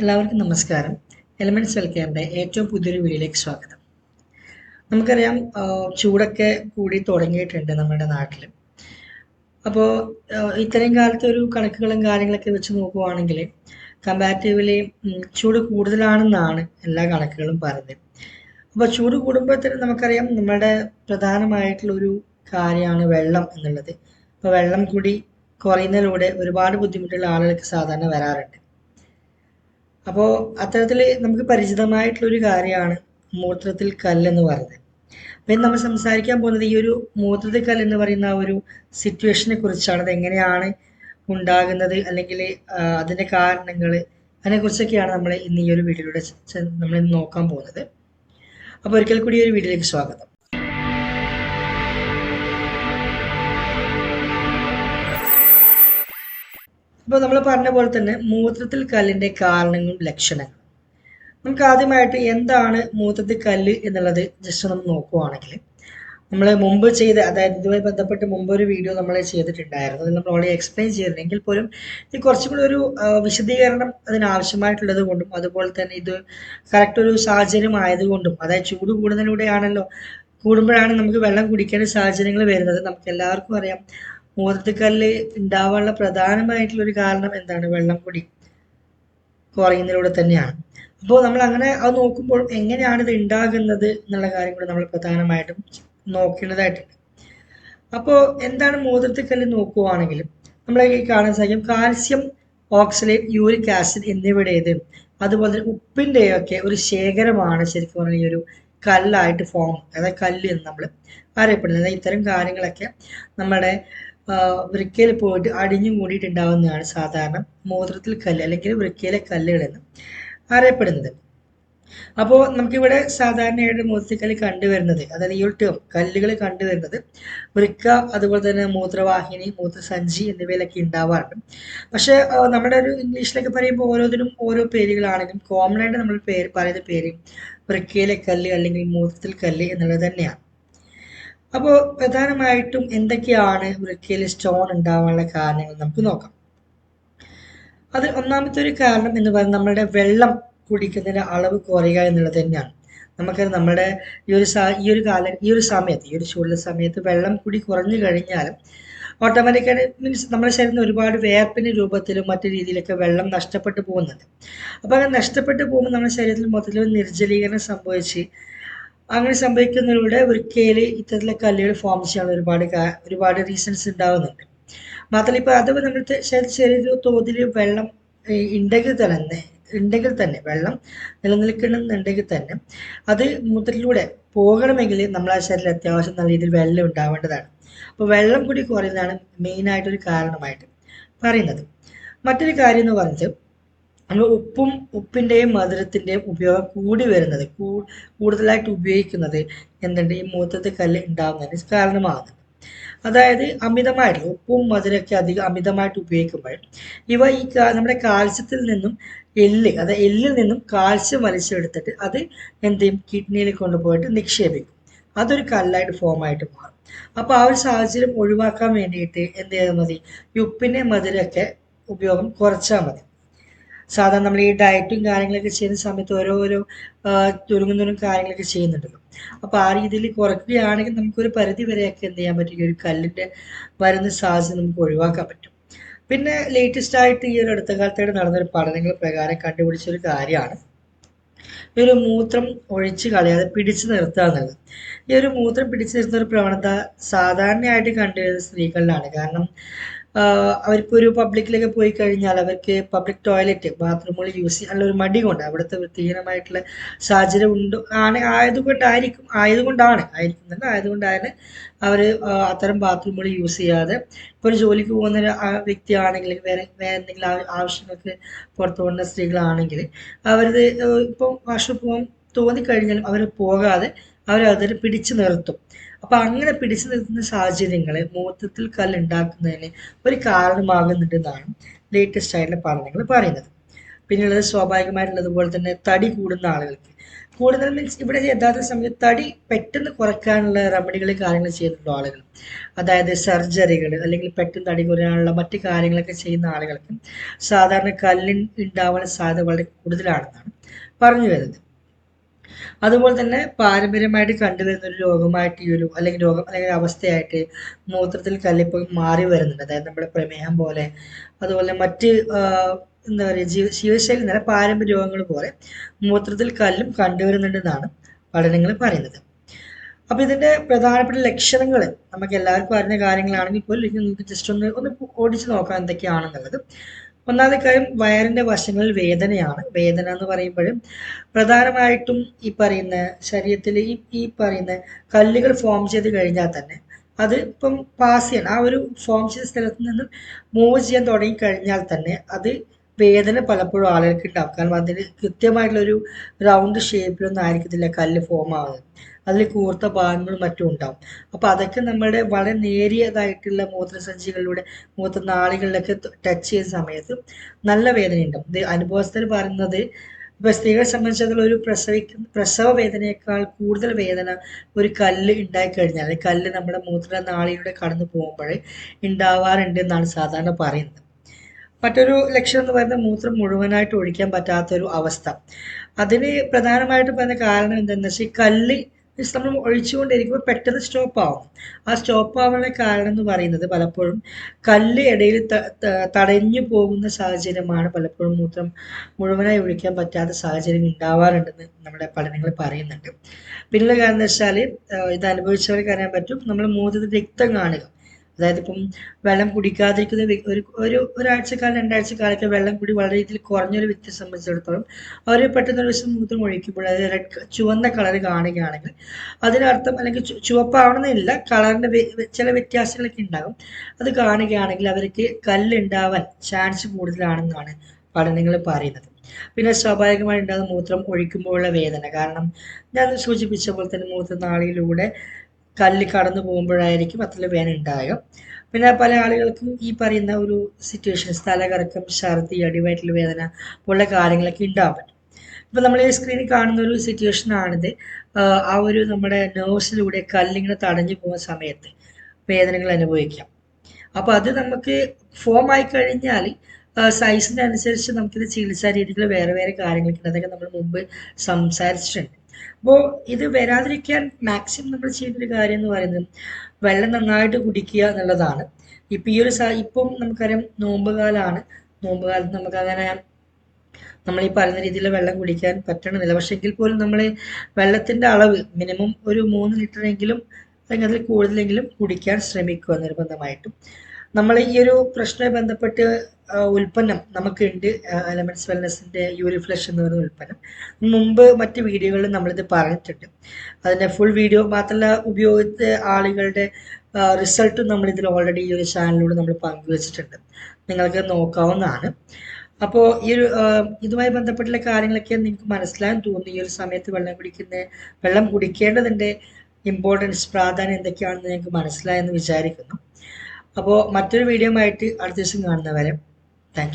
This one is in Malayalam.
എല്ലാവർക്കും നമസ്കാരം. എലമെന്റ്സ് വെൽക്കെയറിന്റെ ഏറ്റവും പുതിയൊരു വീഡിയോയിലേക്ക് സ്വാഗതം. നമുക്കറിയാം ചൂടൊക്കെ കൂടി തുടങ്ങിയിട്ടുണ്ട് നമ്മുടെ നാട്ടിൽ. അപ്പോൾ ഇത്രയും കാലത്തെ ഒരു കണക്കുകളും കാര്യങ്ങളൊക്കെ വെച്ച് നോക്കുവാണെങ്കിൽ കമ്പാരിറ്റീവ്ലി ചൂട് കൂടുതലാണെന്നാണ് എല്ലാ കണക്കുകളും പറയുന്നത്. അപ്പോൾ ചൂട് കൂടുമ്പോഴത്തേനും നമുക്കറിയാം നമ്മുടെ പ്രധാനമായിട്ടുള്ള ഒരു കാര്യമാണ് വെള്ളം എന്നുള്ളത്. അപ്പോൾ വെള്ളം കൂടി കുറയുന്നതിലൂടെ ഒരുപാട് ബുദ്ധിമുട്ടുള്ള ആളുകൾക്ക് സാധാരണ വരാറുണ്ട്. അപ്പോൾ അത്തരത്തിൽ നമുക്ക് പരിചിതമായിട്ടുള്ള ഒരു കാര്യമാണ് മൂത്രത്തിൽ കല്ലെന്ന് പറയുന്നത്. അപ്പം നമ്മൾ സംസാരിക്കാൻ പോകുന്നത് ഈ ഒരു മൂത്രത്തിൽ കല്ല് എന്ന് പറയുന്ന ഒരു സിറ്റുവേഷനെ കുറിച്ചാണ്. അത് എങ്ങനെയാണ് ഉണ്ടാകുന്നത്? അല്ലെങ്കിൽ അതിന്റെ കാരണങ്ങൾ അതിനെക്കുറിച്ചൊക്കെയാണ് നമ്മൾ ഇന്ന് ഈ ഒരു വീഡിയോയിലൂടെ നമ്മൾ നോക്കാൻ പോകുന്നത്. അപ്പോൾ ഒരിക്കൽ കൂടി ഒരു വീഡിയോയിലേക്ക് സ്വാഗതം. അപ്പോൾ നമ്മൾ പറഞ്ഞ പോലെ തന്നെ മൂത്രത്തിൽ കല്ലിന്റെ കാരണങ്ങളും ലക്ഷണങ്ങളും നമുക്ക് ആദ്യമായിട്ട് എന്താണ് മൂത്രത്തിൽ കല്ല് എന്നുള്ളത് ജസ്റ്റ് നമ്മൾ നോക്കുവാണെങ്കിൽ നമ്മൾ മുമ്പ് ചെയ്ത് അതായത് ഇതുമായി ബന്ധപ്പെട്ട് മുമ്പ് ഒരു വീഡിയോ നമ്മൾ ചെയ്തിട്ടുണ്ടായിരുന്നു. അത് നമ്മൾ ഓൾറെഡി എക്സ്പ്ലെയിൻ ചെയ്തിരുന്നെങ്കിൽ പോലും ഇത് കുറച്ചും കൂടി ഒരു വിശദീകരണം അതിനാവശ്യമായിട്ടുള്ളത് കൊണ്ടും അതുപോലെ തന്നെ ഇത് കറക്റ്റ് ഒരു സാഹചര്യം ആയതുകൊണ്ടും അതായത് ചൂട് കൂടുന്നതിലൂടെയാണല്ലോ കൂടുമ്പോഴാണ് നമുക്ക് വെള്ളം കുടിക്കേണ്ട സാഹചര്യങ്ങൾ വരുന്നത്. നമുക്ക് എല്ലാവർക്കും അറിയാം. മൂത്രത്തിക്കല്ല് ഉണ്ടാവാനുള്ള പ്രധാനമായിട്ടുള്ള ഒരു കാരണം എന്താണ്? വെള്ളം കുടി. കുറയുന്നതിലൂടെ തന്നെയാണ്. അപ്പോൾ നമ്മൾ അങ്ങനെ അത് നോക്കുമ്പോൾ എങ്ങനെയാണ് ഇത് ഉണ്ടാകുന്നത് എന്നുള്ള കാര്യം കൂടി നമ്മൾ പ്രധാനമായിട്ടും നോക്കേണ്ടതായിട്ടുണ്ട്. അപ്പോൾ എന്താണ് മൂത്രത്തിക്കല്ല് നോക്കുവാണെങ്കിൽ നമ്മളെ ഈ കാണാൻ സാധിക്കും കാൽസ്യം ഓക്സലേറ്റ് യൂറിക് ആസിഡ് എന്നിവയുടേത് അതുപോലെ തന്നെ ഉപ്പിന്റെയൊക്കെ ഒരു ശേഖരമാണ് ശരിക്കും പറഞ്ഞാൽ ഈ ഒരു കല്ലായിട്ട് ഫോം അതായത് കല്ല് എന്ന് നമ്മൾ അറിയപ്പെടുന്നത്. ഇത്തരം കാര്യങ്ങളൊക്കെ നമ്മുടെ വൃക്കയിൽ പോയിട്ട് അടിഞ്ഞു കൂടിയിട്ടുണ്ടാവുന്നതാണ് സാധാരണ മൂത്രത്തിൽ കല്ല് അല്ലെങ്കിൽ വൃക്കയിലെ കല്ലുകൾ എന്ന് അറിയപ്പെടുന്നത്. അപ്പോൾ നമുക്കിവിടെ സാധാരണയായിട്ട് മൂത്രത്തിക്കല്ല് കണ്ടുവരുന്നത് അതായത് ഈ ഒരു ടേം കല്ലുകൾ കണ്ടുവരുന്നത് വൃക്ക അതുപോലെ തന്നെ മൂത്രവാഹിനി മൂത്രസഞ്ചി എന്നിവയിലൊക്കെ ഉണ്ടാവാറുണ്ട്. പക്ഷേ നമ്മുടെ ഒരു ഇംഗ്ലീഷിലൊക്കെ പറയുമ്പോൾ ഓരോന്നിനും ഓരോ പേരുകളാണെങ്കിലും കോമൺ ആയിട്ട് നമ്മൾ പേര് പറയുന്ന പേര് വൃക്കയിലെ കല്ല് അല്ലെങ്കിൽ മൂത്രത്തിൽ കല്ല് എന്നുള്ളത് തന്നെയാണ്. അപ്പോൾ പ്രധാനമായിട്ടും എന്തൊക്കെയാണ് വൃക്കയിൽ സ്റ്റോൺ ഉണ്ടാവാനുള്ള കാരണങ്ങൾ നമുക്ക് നോക്കാം. അത് ഒന്നാമത്തെ ഒരു കാരണം എന്ന് പറയുന്നത് നമ്മളുടെ വെള്ളം കുടിക്കുന്നതിന്റെ അളവ് കുറയുക എന്നുള്ളത് തന്നെയാണ്. നമുക്കത് നമ്മുടെ ഈ ഒരു ഈ ഒരു കാല ഈ ഒരു സമയത്ത് ഈ ഒരു ചൂടുള്ള സമയത്ത് വെള്ളം കൂടി കുറഞ്ഞു കഴിഞ്ഞാലും ഓട്ടോമാറ്റിക്കായിട്ട് മീൻസ് നമ്മുടെ ശരീരത്തിൽ ഒരുപാട് വേർപ്പിന്റെ രൂപത്തിലും മറ്റു രീതിയിലൊക്കെ വെള്ളം നഷ്ടപ്പെട്ടു പോകുന്നുണ്ട്. അപ്പോൾ അങ്ങനെ നഷ്ടപ്പെട്ടു പോകുമ്പോൾ നമ്മുടെ ശരീരത്തിൽ മൊത്തത്തിൽ നിർജലീകരണം സംഭവിച്ച് അങ്ങനെ സംഭവിക്കുന്നതിലൂടെ വൃക്കയിൽ ഇത്തരത്തിലെ കല്ലുകൾ ഫോം ചെയ്യാൻ ഒരുപാട് ഒരുപാട് റീസൺസ് ഉണ്ടാവുന്നുണ്ട്. മാത്രമല്ല ഇപ്പോൾ അഥവാ നമ്മൾ ചെറിയ തോതിൽ വെള്ളം ഉണ്ടെങ്കിൽ തന്നെ ഉണ്ടെങ്കിൽ തന്നെ വെള്ളം നിലനിൽക്കണമെന്നുണ്ടെങ്കിൽ തന്നെ അത് മൂത്രത്തിലൂടെ പോകണമെങ്കിൽ നമ്മളെ ശരീരത്തിൽ അത്യാവശ്യം നല്ല രീതിയിൽ വെള്ളം ഉണ്ടാവേണ്ടതാണ്. അപ്പോൾ വെള്ളം കൂടി കുറയുന്നതാണ് മെയിനായിട്ടൊരു കാരണമായിട്ട് പറയുന്നത്. മറ്റൊരു കാര്യം എന്ന് പറയുന്നത് നമ്മൾ ഉപ്പും ഉപ്പിന്റെയും മധുരത്തിന്റെയും ഉപയോഗം കൂടി വരുന്നത് കൂടുതലായിട്ട് ഉപയോഗിക്കുന്നത് എന്തുണ്ട്? ഈ മൂത്രത്തിൽ കല്ല് ഉണ്ടാകുന്നതിന് കാരണമാകുന്നത്. അതായത് അമിതമായിട്ട് ഉപ്പും മധുരമൊക്കെ അധികം അമിതമായിട്ട് ഉപയോഗിക്കുമ്പോൾ ഇവ ഈ നമ്മുടെ കാൽസ്യത്തിൽ നിന്നും എല്ല് അതായത് എല്ലിൽ നിന്നും കാൽസ്യം വലിച്ചെടുത്തിട്ട് അത് എന്ത് ചെയ്യും? കിഡ്നിയിൽ കൊണ്ടുപോയിട്ട് നിക്ഷേപിക്കും. അതൊരു കല്ലായിട്ട് ഫോം ആയിട്ട് മാറും. അപ്പോൾ ആ ഒരു സാഹചര്യം ഒഴിവാക്കാൻ വേണ്ടിയിട്ട് എന്ത് ചെയ്താൽ മതി? ഉപ്പിന്റെ മധുരമൊക്കെ ഉപയോഗം കുറച്ചാൽ മതി. സാധാരണ നമ്മൾ ഈ ഡയറ്റും കാര്യങ്ങളൊക്കെ ചെയ്യുന്ന സമയത്ത് ഓരോരോ തുരുങ്ങുന്നതും കാര്യങ്ങളൊക്കെ ചെയ്യുന്നുണ്ടല്ലോ. അപ്പോൾ ആ രീതിയിൽ കുറയ്ക്കുകയാണെങ്കിൽ നമുക്കൊരു പരിധി വരെയൊക്കെ എന്ത് ചെയ്യാൻ പറ്റും? ഒരു കല്ലിന്റെ വരുന്ന സാഹചര്യം നമുക്ക് ഒഴിവാക്കാൻ പറ്റും. പിന്നെ ലേറ്റസ്റ്റ് ആയിട്ട് ഈ ഒരു അടുത്ത കാലത്തായിട്ട് നടന്നൊരു പഠനങ്ങൾ പ്രകാരം കണ്ടുപിടിച്ച ഒരു കാര്യമാണ്. ഈ ഒരു മൂത്രം ഒഴിച്ച് കളയാതെ പിടിച്ചു നിർത്തുക എന്നുള്ളത്. ഈ ഒരു മൂത്രം പിടിച്ചു നിർത്തുന്ന ഒരു പ്രവണത സാധാരണയായിട്ട് കണ്ടുവരുന്ന സ്ത്രീകളിലാണ്. കാരണം ഒരു പബ്ലിക്കിലൊക്കെ പോയി കഴിഞ്ഞാൽ അവർക്ക് പബ്ലിക് ടോയ്ലറ്റ് ബാത്റൂമുകൾ യൂസ് ചെയ്യാനുള്ള ഒരു മടി കൊണ്ട് അവിടുത്തെ വൃത്തിഹീനമായിട്ടുള്ള സാഹചര്യം ഉണ്ട്. ആണ് ആയതുകൊണ്ടായിരിക്കും ആയതുകൊണ്ടാണ് ആയിരിക്കുന്നത് ആയതുകൊണ്ടാണ് അവർ അത്തരം ബാത്റൂമുകൾ യൂസ് ചെയ്യാതെ ഇപ്പോൾ ഒരു ജോലിക്ക് പോകുന്ന ഒരു വ്യക്തിയാണെങ്കിൽ വേറെ വേറെ എന്തെങ്കിലും ആവശ്യങ്ങൾക്ക് പുറത്തു പോകുന്ന സ്ത്രീകളാണെങ്കിൽ അവരത് ഇപ്പം വാഷ്റൂം പോകാൻ തോന്നിക്കഴിഞ്ഞാലും അവർ പോകാതെ അവരതിനെ പിടിച്ചു നിർത്തും. അപ്പൊ അങ്ങനെ പിടിച്ചു നിർത്തുന്ന സാഹചര്യങ്ങൾ മൂത്രത്തിൽ കല്ലുണ്ടാക്കുന്നതിന് ഒരു കാരണമാകുന്നുണ്ടെന്നാണ് ലേറ്റസ്റ്റ് ആയിട്ടുള്ള പഠനങ്ങൾ പറയുന്നത്. പിന്നെയുള്ളത് സ്വാഭാവികമായിട്ടുള്ളതുപോലെ തന്നെ തടി കൂടുന്ന ആളുകൾക്ക്. കൂടുതൽ മീൻസ് ഇവിടെ യഥാർത്ഥ സമയത്ത് തടി പെട്ടെന്ന് കുറയ്ക്കാനുള്ള റെമഡികൾ കാര്യങ്ങൾ ചെയ്യുന്നുള്ള ആളുകൾ. അതായത് സർജറികൾ അല്ലെങ്കിൽ പെട്ടെന്ന് തടി കുറയാനുള്ള മറ്റു കാര്യങ്ങളൊക്കെ ചെയ്യുന്ന ആളുകൾക്ക് സാധാരണ കല്ലിൻ ഉണ്ടാവാൻ സാധ്യത വളരെ കൂടുതലാണെന്നാണ് പറഞ്ഞു വരുന്നത്. അതുപോലെ തന്നെ പാരമ്പര്യമായിട്ട് കണ്ടുവരുന്ന ഒരു രോഗമായിട്ട് ഈ ഒരു അല്ലെങ്കിൽ രോഗം അല്ലെങ്കിൽ അവസ്ഥയായിട്ട് മൂത്രത്തിൽ കല്ലിപ്പോൾ മാറി വരുന്നുണ്ട്. അതായത് നമ്മുടെ പ്രമേഹം പോലെ. അതുപോലെ മറ്റ് എന്താ പറയുക ജീവ ജീവശൈലി നില പാരമ്പര്യ രോഗങ്ങൾ പോലെ മൂത്രത്തിൽ കല്ലും കണ്ടുവരുന്നുണ്ടെന്നാണ് പഠനങ്ങൾ പറയുന്നത്. അപ്പൊ ഇതിന്റെ പ്രധാനപ്പെട്ട ലക്ഷണങ്ങൾ നമുക്ക് എല്ലാവർക്കും അറിയുന്ന കാര്യങ്ങളാണെങ്കിൽ പോലും നിങ്ങൾക്ക് ജസ്റ്റ് ഒന്ന് ഒന്ന് ഓടിച്ചു നോക്കാം എന്തൊക്കെയാണെന്നുള്ളത്. ഒന്നാമത്തെ കാര്യം വയറിന്റെ വശങ്ങളിൽ വേദനയാണ്. വേദന എന്ന് പറയുമ്പോഴും പ്രധാനമായിട്ടും ഈ പറയുന്ന ശരീരത്തിൽ ഈ ഈ പറയുന്ന കല്ലുകൾ ഫോം ചെയ്ത് കഴിഞ്ഞാൽ തന്നെ അത് ഇപ്പം പാസ് ചെയ്യണം. ആ ഒരു ഫോം ചെയ്ത സ്ഥലത്ത് നിന്നും മൂവ് ചെയ്യാൻ തുടങ്ങി കഴിഞ്ഞാൽ തന്നെ അത് വേദന പലപ്പോഴും ആളുകൾക്ക് ഉണ്ടാവും. കാരണം അതിന് കൃത്യമായിട്ടുള്ളൊരു റൗണ്ട് ഷേപ്പിലൊന്നും ആയിരിക്കത്തില്ല കല്ല് ഫോം ആവുന്നത്. അതിൽ കൂർത്ത ഭാഗങ്ങളും മറ്റും ഉണ്ടാവും. അപ്പോൾ അതൊക്കെ നമ്മുടെ വളരെ നേരിയതായിട്ടുള്ള മൂത്രസഞ്ചികളിലൂടെ മൂത്രനാളികളിലൊക്കെ ടച്ച് ചെയ്യുന്ന സമയത്ത് നല്ല വേദന ഉണ്ടാവും. ഇത് അനുഭവസ്ഥർ പറയുന്നത് ഇപ്പൊ സ്ത്രീകളെ സംബന്ധിച്ചിടത്തോളം ഒരു പ്രസവിക്കുന്ന പ്രസവ വേദനയേക്കാൾ കൂടുതൽ വേദന ഒരു കല്ല് ഉണ്ടായി കഴിഞ്ഞാൽ കല്ല് നമ്മുടെ മൂത്രനാളിയിലൂടെ കടന്നു പോകുമ്പോൾ ഉണ്ടാവാറുണ്ട് എന്നാണ് സാധാരണ പറയുന്നത്. മറ്റൊരു ലക്ഷ്യം എന്ന് പറയുന്നത് മൂത്രം മുഴുവനായിട്ട് ഒഴിക്കാൻ പറ്റാത്തൊരു അവസ്ഥ. അതിന് പ്രധാനമായിട്ടും പറയുന്ന കാരണം എന്താണെന്ന് വെച്ചാൽ ഈ കല്ല് നമ്മൾ ഒഴിച്ചുകൊണ്ടിരിക്കുമ്പോൾ പെട്ടെന്ന് സ്റ്റോപ്പ് ആവും. ആ സ്റ്റോപ്പ് ആവാനുള്ള കാരണം എന്ന് പറയുന്നത് പലപ്പോഴും കല്ല് ഇടയിൽ തടഞ്ഞു പോകുന്ന സാഹചര്യമാണ് പലപ്പോഴും മൂത്രം മുഴുവനായി ഒഴിക്കാൻ പറ്റാത്ത സാഹചര്യം ഉണ്ടാവാറുണ്ടെന്ന് നമ്മുടെ പഠനങ്ങൾ പറയുന്നുണ്ട്. പിന്നെയുള്ള കാരണം എന്ന് വെച്ചാൽ ഇത് അനുഭവിച്ചവർക്ക് അറിയാൻ പറ്റും. നമ്മൾ മൂത്രത്തിൽ രക്തം കാണുക. അതായത് ഇപ്പം വെള്ളം കുടിക്കാതിരിക്കുന്ന ഒരു ഒരു ഒരാഴ്ചക്കാലം രണ്ടാഴ്ചക്കാലൊക്കെ വെള്ളം കുടി വളരെ രീതിയിൽ കുറഞ്ഞൊരു വ്യക്തിയെ സംബന്ധിച്ചിടത്തോളം അവർ പെട്ടെന്ന് ഒരു ദിവസം മൂത്രം ഒഴിക്കുമ്പോൾ അത് റെഡ് ചുവന്ന കളർ കാണുകയാണെങ്കിൽ അതിനർത്ഥം അല്ലെങ്കിൽ ചുവപ്പാവണമെന്നില്ല കളറിന്റെ ചില വ്യത്യാസങ്ങളൊക്കെ ഉണ്ടാകും. അത് കാണുകയാണെങ്കിൽ അവർക്ക് കല്ലുണ്ടാവാൻ ചാൻസ് കൂടുതലാണെന്നാണ് പഠനങ്ങൾ പറയുന്നത്. പിന്നെ സ്വാഭാവികമായി ഉണ്ടാകുന്ന മൂത്രം ഒഴിക്കുമ്പോഴുള്ള വേദന. കാരണം ഞാൻ സൂചിപ്പിച്ച പോലെ തന്നെ മൂത്രനാളിയിലൂടെ കല്ല് കടന്നു പോകുമ്പോഴായിരിക്കും അത്ര വേന ഉണ്ടാകുക പിന്നെ പല ആളുകൾക്കും ഈ പറയുന്ന ഒരു സിറ്റുവേഷൻ സ്ഥലകറക്കം ഛർദി അടിവയറ്റിൽ വേദന പോലുള്ള കാര്യങ്ങളൊക്കെ ഉണ്ടാവാൻ പറ്റും. ഇപ്പം നമ്മൾ ഈ സ്ക്രീനിൽ കാണുന്ന ഒരു സിറ്റുവേഷൻ ആണിത്. ആ ഒരു നമ്മുടെ നേഴ്സിലൂടെ കല്ലിങ്ങനെ തടഞ്ഞു പോകുന്ന സമയത്ത് വേദനകൾ അനുഭവിക്കാം. അപ്പോൾ അത് നമുക്ക് ഫോം ആയി കഴിഞ്ഞാൽ സൈസിനനുസരിച്ച് നമുക്കിത് ചികിത്സാ രീതികൾ വേറെ വേറെ കാര്യങ്ങളൊക്കെ അതൊക്കെ നമ്മൾ മുമ്പ് സംസാരിച്ചിട്ടുണ്ട്. അപ്പോൾ ഇത് വരാതിരിക്കാൻ മാക്സിമം നമ്മൾ ചെയ്യുന്ന ഒരു കാര്യം എന്ന് പറയുന്നത് വെള്ളം നന്നായിട്ട് കുടിക്കുക എന്നുള്ളതാണ്. ഇപ്പം ഈ ഒരു ഇപ്പം നമുക്കറിയാം നോമ്പ് കാലമാണ് നോമ്പ് കാലത്ത് നമുക്ക് അങ്ങനെ നമ്മൾ ഈ പറയുന്ന രീതിയിൽ വെള്ളം കുടിക്കാൻ പറ്റണമെന്നില്ല പക്ഷെ എങ്കിൽ പോലും നമ്മൾ വെള്ളത്തിന്റെ അളവ് മിനിമം ഒരു മൂന്ന് ലിറ്റർ എങ്കിലും അല്ലെങ്കിൽ അതിൽ കൂടുതലെങ്കിലും കുടിക്കാൻ ശ്രമിക്കുക നിർബന്ധമായിട്ടും. നമ്മൾ ഈ ഒരു പ്രശ്നവുമായി ബന്ധപ്പെട്ട് ഉൽപ്പന്നം നമുക്കുണ്ട്. എലമെന്റ്സ് വെൽനെസ്സിന്റെ യൂരിഫ്ലഷ് എന്ന് പറയുന്ന ഉൽപ്പന്നം. മുമ്പ് മറ്റ് വീഡിയോകളിൽ നമ്മളിത് പറഞ്ഞിട്ടുണ്ട്. അതിന്റെ ഫുൾ വീഡിയോ മാത്രമല്ല ഉപയോഗിച്ച ആളുകളുടെ റിസൾട്ടും നമ്മൾ ഇതിൽ ഓൾറെഡി ഈ ഒരു ചാനലിലൂടെ നമ്മൾ പങ്കുവച്ചിട്ടുണ്ട്. നിങ്ങൾക്ക് നോക്കാവുന്നതാണ്. അപ്പോൾ ഈ ഒരു ഇതുമായി ബന്ധപ്പെട്ടുള്ള കാര്യങ്ങളൊക്കെ നിങ്ങൾക്ക് മനസ്സിലാകാൻ തോന്നുന്നു. ഈ ഒരു സമയത്ത് വെള്ളം കുടിക്കുന്ന വെള്ളം കുടിക്കേണ്ടതിന്റെ ഇമ്പോർട്ടൻസ് പ്രാധാന്യം എന്തൊക്കെയാണെന്ന് നിങ്ങൾക്ക് മനസ്സിലായെന്ന് വിചാരിക്കുന്നു. അപ്പോൾ മറ്റൊരു വീഡിയോ ആയിട്ട് അടുത്ത ദിവസം കാണുന്നവരെ താങ്ക്